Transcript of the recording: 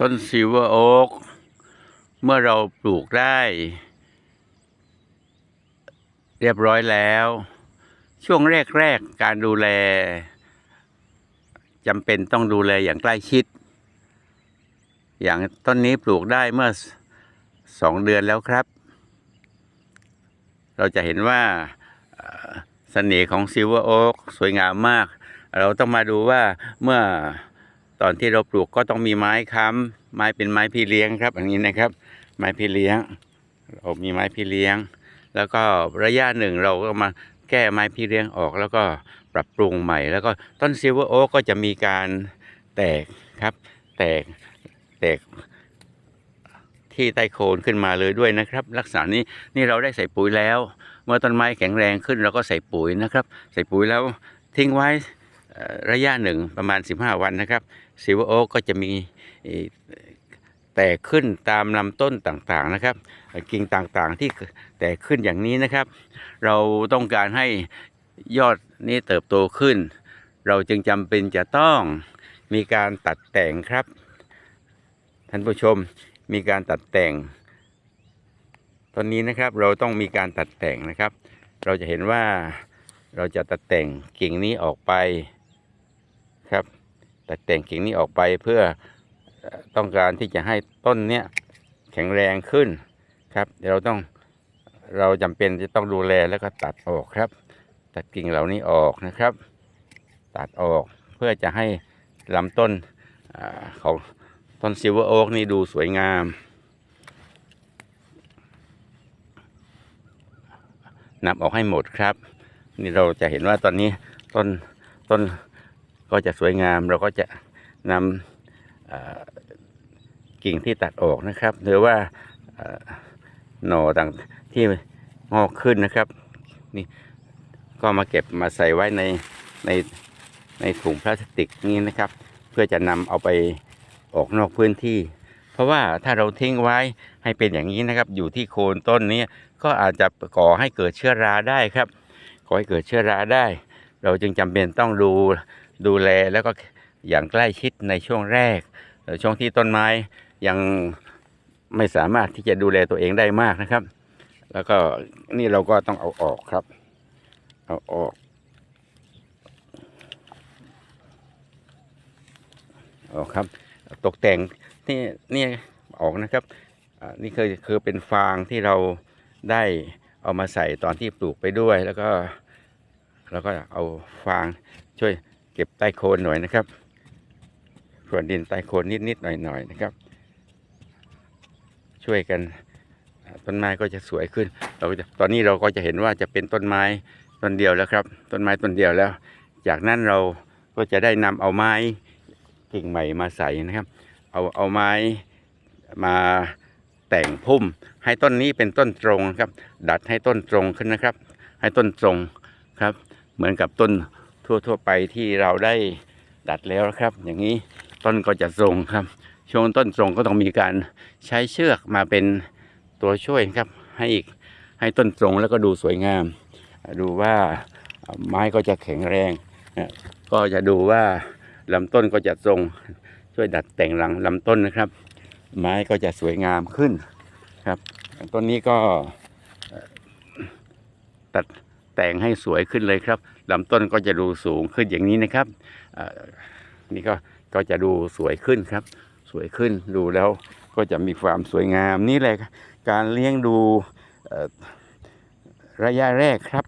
ต้นซิลเวอร์โอ๊กเมื่อเราปลูกได้ เรียบร้อยแล้ว ช่วงแรกๆการดูแลจำเป็นต้องดูแลอย่างใกล้ชิด อย่างต้นนี้ปลูกได้เมื่อสองเดือนแล้วครับ เราจะเห็นว่าเอ่อเสน่ห์ของซิลเวอร์โอ๊กสวยงามมาก เราต้องมาดูว่าเมื่อ อนที่เราปลูกก็ต้องมีไม้ค้ำไม้เป็นไม้พี่เลี้ยงครับอย่างนี้นะครับ ไม้พี่เลี้ยง เรามีไม้พี่เลี้ยง แล้วก็ระยะหนึ่งเราก็มาแก้ไม้พี่เลี้ยงออก แล้วก็ปรับปรุงใหม่ แล้วก็ต้นซิลเวอร์โอ๊กก็จะมีการแตกครับ แตกแตกที่ใต้โคนขึ้นมาเลยด้วยนะครับ ลักษณะนี้นี่เราได้ใส่ปุ๋ยแล้ว เมื่อต้นไม้แข็งแรงขึ้นเราก็ใส่ปุ๋ยนะครับ ใส่ปุ๋ยแล้วทิ้งไว้ ระยะหนึ่งประมาณ 15 วันนะครับซิวโอก็จะมีแตกขึ้นตามลำต้นต่างๆนะครับ กิ่งต่างๆที่แตกขึ้นอย่างนี้นะครับ เราต้องการให้ยอดนี้เติบโตขึ้น เราจึงจำเป็นจะต้องมีการตัดแต่งครับ ท่านผู้ชมมีการตัดแต่ง ตอนนี้นะครับเราต้องมีการตัดแต่งนะครับ เราจะเห็นว่าเราจะตัดแต่งกิ่งนี้ออกไป ตัดแต่งกิ่งนี้ออกไปเพื่อต้องการที่จะให้ต้นเนี้ยแข็งแรงขึ้นครับเดี๋ยวเราต้องเราจำเป็นจะต้องดูแลแล้วก็ตัดออกครับ ตัดกิ่งเหล่านี้ออกนะครับ ตัดออกเพื่อจะให้ลำต้นอของต้นซิลเวอร์โอ๊กนี่ดูสวยงามนำออกให้หมดครับ นี่เราจะเห็นว่าตอนนี้ต้นต้น ก็จะสวยงามเราก็จะนำกิ่งที่ตัดออกนะครับ หรือว่าหน่อต่างที่งอกขึ้นนะครับนี่ก็มาเก็บมาใส่ไว้ในในในถุงพลาสติกนี้นะครับ เพื่อจะนำเอาไปออกนอกพื้นที่ เพราะว่าถ้าเราทิ้งไว้ให้เป็นอย่างนี้นะครับ อยู่ที่โคนต้นนี้ก็อาจจะก่อให้เกิดเชื้อราได้ครับก่อให้เกิดเชื้อราได้ เราจึงจำเป็นต้องดู ดูแลแล้วก็อย่างใกล้ชิดในช่วงแรก ช่วงที่ต้นไม้ยังไม่สามารถที่จะดูแลตัวเองได้มากนะครับ แล้วก็นี่เราก็ต้องเอาออกครับ เอาออกออกครับตกแต่งนี่นี่ออกนะครับนี่คือคือเป็นฟางที่เราได้เอามาใส่ตอนที่ปลูกไปด้วย แล้วก็ แล้วก็เอาฟางช่วย เก็บใต้โคนหน่อยนะครับส่วนดินใต้โคนนิดๆหน่อยๆนะครับ ช่วยกันต้นไม้ก็จะสวยขึ้น เราจะตอนนี้เราก็จะเห็นว่าจะเป็นต้นไม้ต้นเดียวแล้วครับ ต้นไม้ต้นเดียวแล้ว จากนั้นเราก็จะได้นำเอาไม้กิ่งใหม่มาใส่นะครับ เอาเอาไม้มาแต่งพุ่ม ให้ต้นนี้เป็นต้นตรงครับ ดัดให้ต้นตรงขึ้นนะครับ ให้ต้นตรงครับ เหมือนกับต้น ทั่วๆไปที่เราได้ดัดแล้วครับ อย่างนี้ต้นก็จะตรงครับ ช่วงต้นตรงก็ต้องมีการใช้เชือกมาเป็นตัวช่วยครับ ให้อีกให้ต้นตรงแล้วก็ดูสวยงาม ดูว่าไม้ก็จะแข็งแรงนะก็จะดูว่าลำต้นก็จะตรงช่วยดัดแต่งหลังลำต้นนะครับ ไม้ก็จะสวยงามขึ้นครับต้นนี้ก็ตัด แต่งให้สวยขึ้นเลยครับลำต้นก็จะดูสูงขึ้นอย่างนี้นะครับนี่ก็ก็จะดูสวยขึ้นครับ สวยขึ้นดูแล้วก็จะมีความสวยงามนี่แหละการเลี้ยงดูระยะแรกครับ